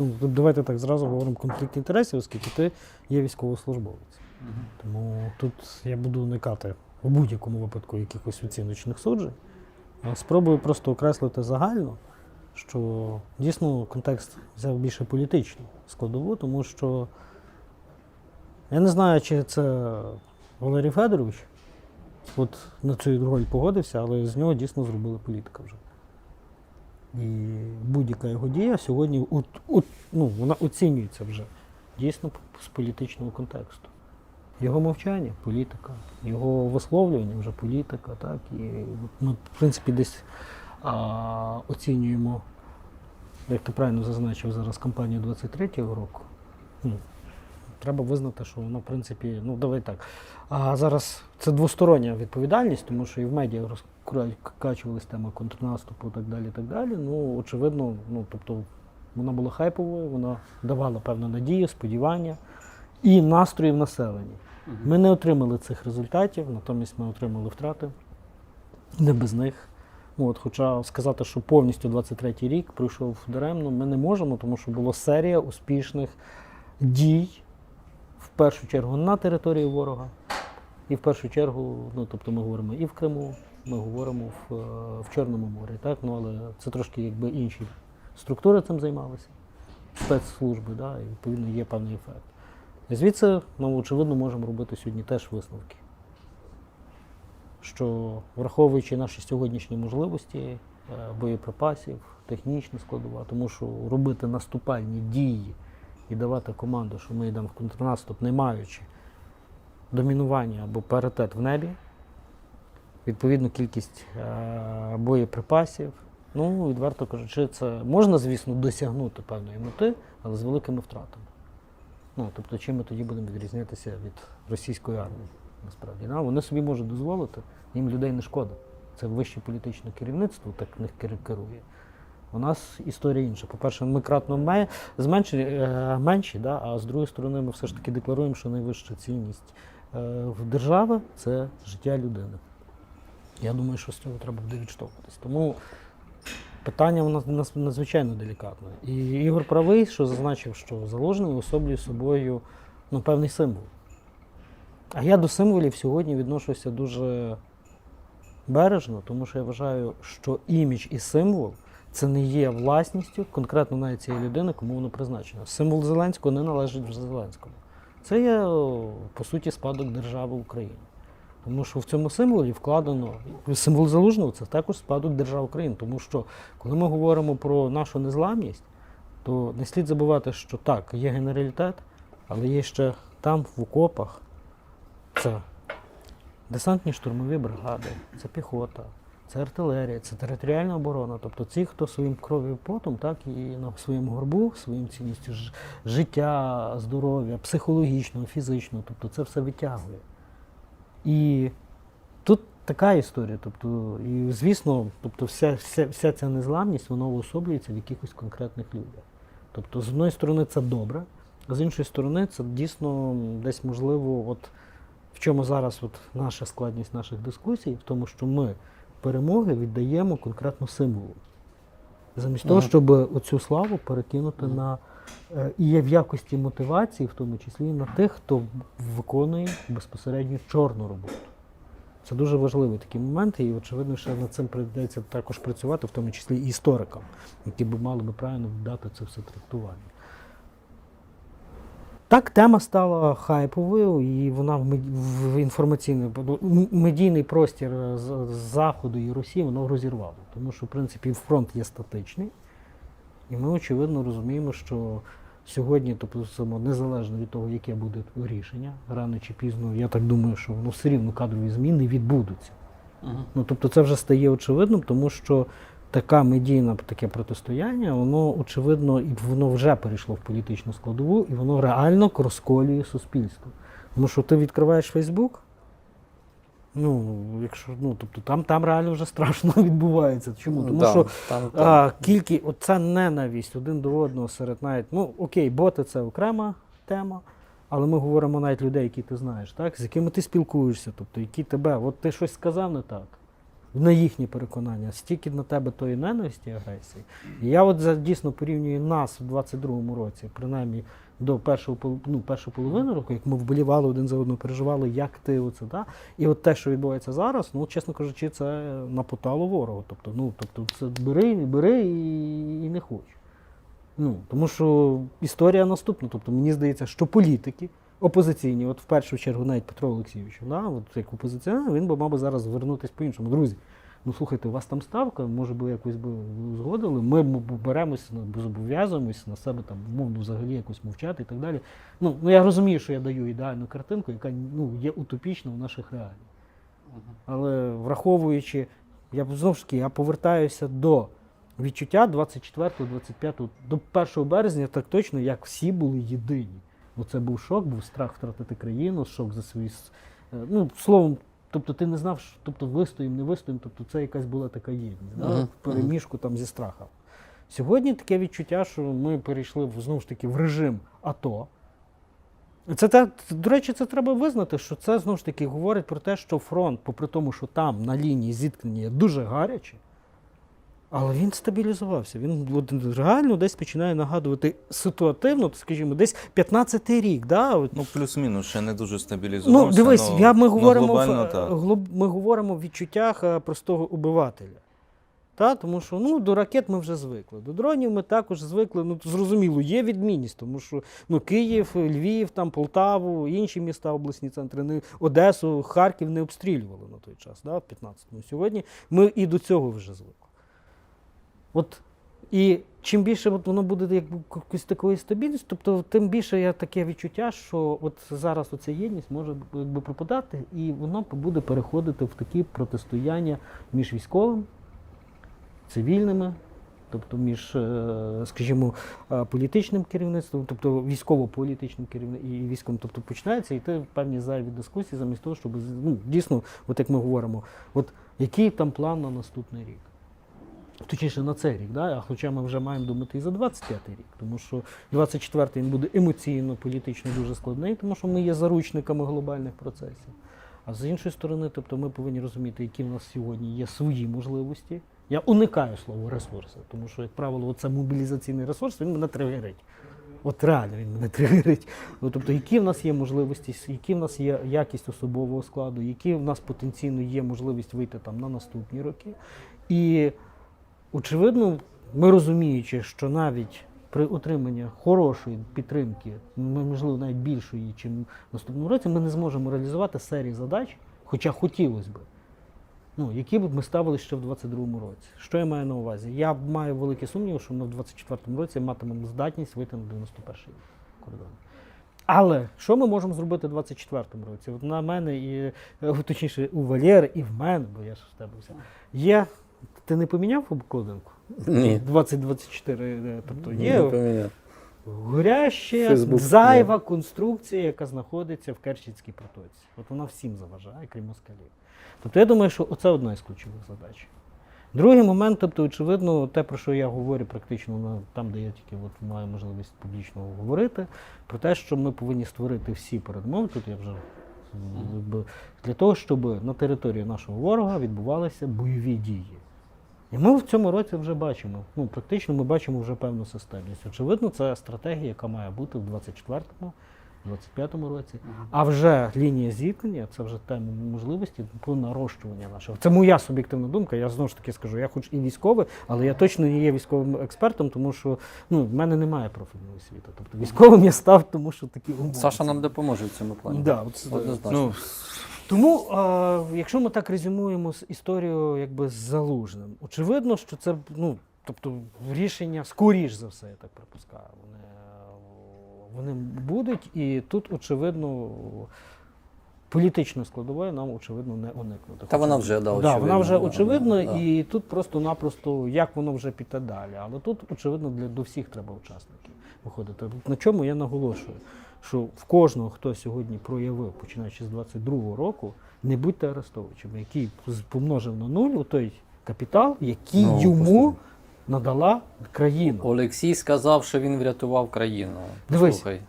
ну, давайте так зразу говоримо конфлікт інтересів, оскільки ти є військовослужбовець. Тому тут я буду уникати в будь-якому випадку якихось оціночних суджень. Спробую просто окреслити загально, що дійсно контекст взяв більше політичну складову, тому що я не знаю, чи це Валерій Федорович от на цю роль погодився, але з нього дійсно зробили політика вже. І будь-яка його дія сьогодні от, от, ну, вона оцінюється вже дійсно з політичного контексту. Його мовчання політика, його висловлювання вже політика, так. І ми, в принципі, десь а, оцінюємо, як ти правильно зазначив зараз кампанію 23-го року. Треба визнати, що вона, в принципі, ну давай так. А зараз це двостороння відповідальність, тому що і в медіа розкачувалась тема контрнаступу так далі. так далі. Ну, очевидно, ну тобто вона була хайповою, вона давала певну надію, сподівання і настрої в населенні. Ми не отримали цих результатів, натомість ми отримали втрати. Не без них. Ну, От, хоча сказати, що повністю 23-й рік пройшов даремно, ми не можемо, тому що була серія успішних дій, в першу чергу на території ворога, і в першу чергу, ну тобто ми говоримо і в Криму, ми говоримо в, е, в Чорному морі, так? Ну, але це трошки якби інші структури цим займалися, спецслужби, да? і відповідно є певний ефект. Звідси ми, очевидно, можемо робити сьогодні теж висновки. Що враховуючи наші сьогоднішні можливості, е, боєприпасів, технічна складова, тому що робити наступальні дії і давати команду, що ми йдемо в контрнаступ, не маючи домінування або паритет в небі, відповідну кількість е, боєприпасів. Ну, відверто кажучи, це можна, звісно, досягнути певної мети, але з великими втратами. Ну, тобто, чим ми тоді будемо відрізнятися від російської армії, насправді. Да? Вони собі можуть дозволити, їм людей не шкода. Це вище політичне керівництво так них керує. У нас історія інша. По-перше, ми кратно ме- зменші, е, менші, да? а з другої сторони, ми все ж таки декларуємо, що найвища цінність е, в держави це життя людини. Я думаю, що з цього треба буде відштовхуватись. Тому питання у нас надзвичайно делікатне. І Ігор правий, що зазначив, що заложений особлює собою ну, певний символ. А я до символів сьогодні відношуся дуже бережно, тому що я вважаю, що імідж і символ це не є власністю конкретно навіть цієї людини, кому воно призначено. Символ Зеленського не належить вже Зеленському. Це є, по суті, спадок держави України. Тому що в цьому символі вкладено символ залужного це також спадок держави України. Тому що коли ми говоримо про нашу незламність, то не слід забувати, що так, є генералітет, але є ще там, в окопах, це десантні штурмові бригади, це піхота, це артилерія, це територіальна оборона. Тобто ці, хто своїм кров'ю потом, так і на своєму горбу, своїм цінністю життя, здоров'я, психологічного, фізичного, тобто це все витягує. І тут така історія. Тобто, і звісно, тобто вся, вся, вся ця незламність вона уособлюється в якихось конкретних людях. Тобто, з одної сторони, це добре, а з іншої сторони, це дійсно десь можливо, от в чому зараз от наша складність наших дискусій, в тому, що ми перемоги віддаємо конкретно символу. Замість того, щоб оцю славу перекинути Мгм. на е, і є в якості мотивації, в тому числі на тих, хто виконує безпосередньо чорну роботу. Це дуже важливий такий момент, і очевидно, що над цим прийдеться також працювати, в тому числі і історикам, які б мали би правильно дати це все трактування. Так, тема стала хайповою, і вона в, в інформаційний медійний простір е, з- з Заходу і Росії воно розірвало. Тому що, в принципі, фронт є статичний, і ми, очевидно, розуміємо, що сьогодні, тобто незалежно від того, яке буде рішення, рано чи пізно, я так думаю, що воно все рівно кадрові зміни відбудуться. Мгм. Ну, тобто це вже стає очевидним, тому що така медійна таке протистояння, воно очевидно, і воно вже перейшло в політичну складову, і воно реально розколює суспільство. Тому що ти відкриваєш Фейсбук, ну, якщо, ну, тобто там, там реально вже страшно відбувається. Чому? Тому Да, що там, там. а, оця ненависть один до одного серед навіть, ну окей, боти це окрема тема, але ми говоримо навіть людей, які ти знаєш, так? з якими ти спілкуєшся, тобто які тебе, от ти щось сказав не так. На їхні переконання, стільки на тебе тої ненависті і агресії. І я от за, дійсно порівнюю нас в 22-му році, принаймні до першого ну, першу половину року, як ми вболівали один за одного, переживали, як ти оце, да? І от те, що відбувається зараз, ну, чесно кажучи, це напотало ворогу. Тобто, ну, тобто це бери, бери і, і не хоч. Ну, тому що історія наступна. Тобто, мені здається, що політики опозиційні, от в першу чергу навіть Петро Олексійович, да, от як опозиціонер, він би мав би зараз звернутися по-іншому. Друзі, ну слухайте, у вас там ставка, може би якось би узгодили, ми б- беремося, ну, зобов'язуємося на себе там, умовно, взагалі якось мовчати і так далі. Ну, ну я розумію, що я даю ідеальну картинку, яка ну, є утопічна в наших реаліях. Але враховуючи, я знову ж таки я повертаюся до відчуття 24-25, до 1 березня, так точно, як всі були єдині. Оце був шок, був страх втратити країну, шок за свої. е, Ну, словом, тобто ти не знав, що, тобто вистоїм, не вистоїм, тобто це якась була така єдність, да? В переміжку там зі страхом. Сьогодні таке відчуття, що ми перейшли в, знову ж таки в режим АТО. Це те, до речі, це треба визнати, що це знову ж таки говорить про те, що фронт, попри тому, що там на лінії зіткнення дуже гаряче, але він стабілізувався. Він реально десь починає нагадувати ситуативно, скажімо, десь 15-й рік. Да? От, Ну, плюс-мінус, ще не дуже стабілізувався. ну, дивись, но- я, ми, но говоримо в, глоб- ми говоримо в відчуттях е, простого обивателя. Та? Тому що ну, до ракет ми вже звикли. До дронів ми також звикли. Ну, зрозуміло, є відмінність, тому що ну, Київ, Львів, там, Полтаву, інші міста, обласні центри, не, Одесу, Харків не обстрілювали на той час, да, в 15-му. Сьогодні ми і до цього вже звикли. От, і чим більше от воно буде якби якоюсь такою стабільністю, тобто тим більше я таке відчуття, що от зараз оця єдність може якби пропадати, і воно буде переходити в такі протистояння між військовим, цивільними, тобто між, е, скажімо, е, політичним керівництвом, тобто військово-політичним керівництвом і військовим. Тобто починаються йти певні зайві дискусії замість того, щоб ну, дійсно, от як ми говоримо, от який там план на наступний рік. Точніше, на цей рік, да? хоча ми вже маємо думати і за 25-й рік, тому що 24-й він буде емоційно, політично дуже складний, тому що ми є заручниками глобальних процесів. А з іншої сторони, тобто ми повинні розуміти, які в нас сьогодні є свої можливості. Я уникаю слово ресурси, тому що, як правило, це мобілізаційний ресурс, він мене тригерить. От реально він мене тригерить. Ну, тобто, які в нас є можливості, які в нас є якість особового складу, які в нас потенційно є можливість вийти там на наступні роки. І очевидно, ми розуміючи, що навіть при отриманні хорошої підтримки, можливо, навіть більшої, ніж наступному році, ми не зможемо реалізувати серії задач, хоча хотілося б. Ну, які б ми ставили ще в 22-му році. Що я маю на увазі? Я маю великі сумніви, що ми в 24-му році матимемо здатність вийти на 91-й кордон. Але що ми можемо зробити в 24-му році? От на мене і е, точніше у Валєри, і в мене, бо я ж в тебе взяв. Є. Ти не поміняв обкладинку? Ні. 2024, е, тобто Не є поміняв. горяща, Фейсбук, зайва конструкція, яка знаходиться в Керченській протоці. От вона всім заважає, крім москалів. Тобто я думаю, що це одна із ключових задач. Другий момент, тобто, очевидно, те, про що я говорю практично там, де я тільки от маю можливість публічно говорити, про те, що ми повинні створити всі передумови, тут я вже для того, щоб на території нашого ворога відбувалися бойові дії. І ми в цьому році вже бачимо. Ну, практично ми бачимо вже певну системність. Очевидно, це стратегія, яка має бути в 24-му, 25-му році. А вже лінія зіткнення це вже те можливості по нарощування нашого. Це моя суб'єктивна думка. Я знову ж таки скажу, я хоч і військовий, але я точно не є військовим експертом, тому що ну, в мене немає профільної освіти. Тобто військовим я став, тому що такі умови. Саша нам допоможе в цьому плані. Да, от, Однозначно. Ну, тому, е, якщо ми так резюмуємо з історію якби з залужним, очевидно, що це ну, тобто рішення, скоріш за все, я так припускаю, вони, вони будуть, і тут, очевидно, політичної складової нам, очевидно, не уникнути. Та вона вже, да, да, очевидно, вона вже очевидно, да. і тут просто-напросто як воно вже піде далі. Але тут, очевидно, для до всіх треба учасників виходити. На чому я наголошую, що в кожного, хто сьогодні проявив, починаючи з 22-го року, не будьте арестовичами, який помножив на нуль у той капітал, який Ну, йому надала країна. Олексій сказав, що він врятував країну. Дивись, Слухай.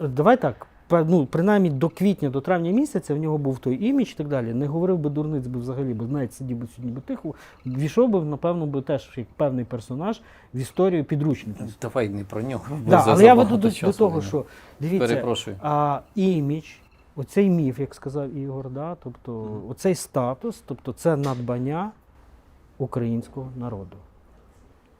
Давай так. Ну, принаймні до квітня, до травня місяця в нього був той імідж і так далі. Не говорив би дурниць би взагалі, бо навіть сидів би сьогодні би тихо, війшов би, напевно, би теж як певний персонаж в історію підручників. Давай не про нього. Да, за- але я веду до, до того, що дивіться, Перепрошую. а, імідж, оцей міф, як сказав Ігор, да, тобто Мгм. оцей статус, тобто це надбання українського народу.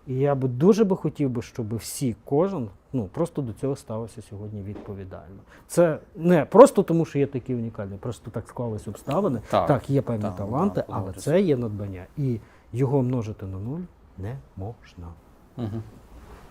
І я би дуже би хотів би, щоб всі, кожен, ну просто до цього ставився сьогодні відповідально. Це не просто тому, що є такі унікальні, просто так склались обставини. Так, Так, є певні так, таланти, так, але це є надбання. І його множити на нуль не можна. Мгм.